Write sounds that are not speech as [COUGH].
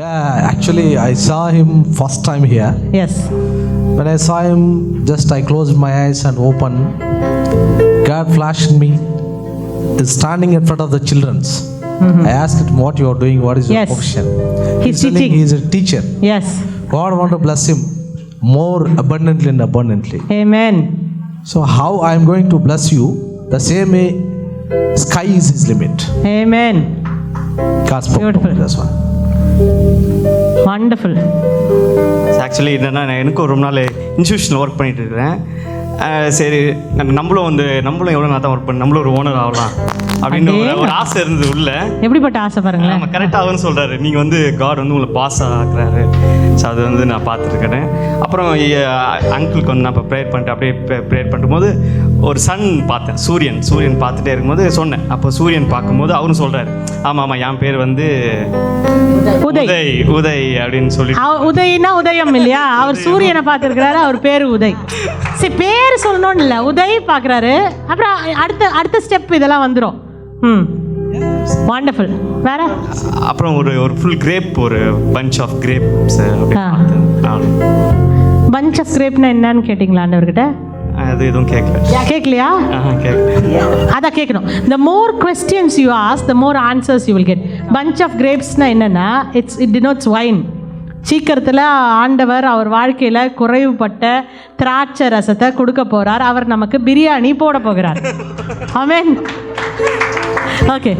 Yeah, actually, I saw him first time here. Yes. When I saw him, just I closed my eyes and opened. God flashed me. Is standing in front of the children's. Mm-hmm. I asked him what you are doing. What is your Yes. profession? He's telling teaching. He is a teacher. Yes. God want to bless him more abundantly and abundantly. Amen. So how I am going to bless you? The same way, sky is his limit. Amen. God spoke Beautiful. this one. Wonderful actually என்னென்னா நான் எனக்கும் ரொம்ப நாள் இன்ஸ்டியூஷனில் work பண்ணிட்டு இருக்கிறேன். சரி. நம்ம- நம்மளும் வந்து நம்மளும் எவ்வளோ நான் தான் ஒர்க் பண்ண நம்மளும் ஒரு ஓனர் ஆகலாம் அப்படின்னு ஒரு ஆசை இருந்தது உள்ள. எப்படிப்பட்ட ஆசை பாருங்களேன்? நம்ம கரெக்டாக ஆகும்னு சொல்கிறாரு நீங்கள் வந்து காட் வந்து உங்களை பாஸ் ஆக்குறாரு. ஸோ அது வந்து நான் பார்த்துருக்கேன் அப்புறம் அங்கிளுக்கு வந்து நான் இப்போ ப்ரேயர் பண்ணிட்டு அப்படியே ப்ரேயர் பண்ணும்போது ஒரு சன் பார்த்தேன். சூரியன். சூரியன் பார்த்துட்டே இருக்கும்போது சொன்னேன். அப்போ சூரியன் பார்க்கும்போது அவரும் சொல்கிறாரு ஆமாம் ஆமாம் என் பேர் வந்து உதய். உதய் அப்படின்னு சொல்லி உதய்னா உதயம் இல்லையா? அவர் சூரியனை பார்த்துருக்கிறாரு அவர் பேர் உதய். சரி பேர் சொல்லணும்னு இல்லை. உதய் பார்க்குறாரு அப்புறம் அடுத்த அடுத்த ஸ்டெப் இதெல்லாம் வந்துடும் ம். வாண்டர்ஃபுல் வேற? அப்புறம் ஒரு ஒரு ஃபுல் கிரேப் ஒரு punch of grapes. Punch of கிரேப்னா என்னன்னு கேட்டிங்களா ஆண்டவர்கிட்ட அது எதுவும் கேட்கல கேட்கலையா அதான் கேட்கணும் the more questions you ask the more answers you will get punch of கிரேப்ஸ்னா என்னென்னா இட்ஸ் இட் டினோட்ஸ் வைன் சீக்கிரத்தில் ஆண்டவர் அவர் வாழ்க்கையில் குறைவுபட்ட திராட்சை ரசத்தை கொடுக்க போகிறார் அவர் நமக்கு பிரியாணி போட போகிறார். [LAUGHS] ஆமென் ஓகே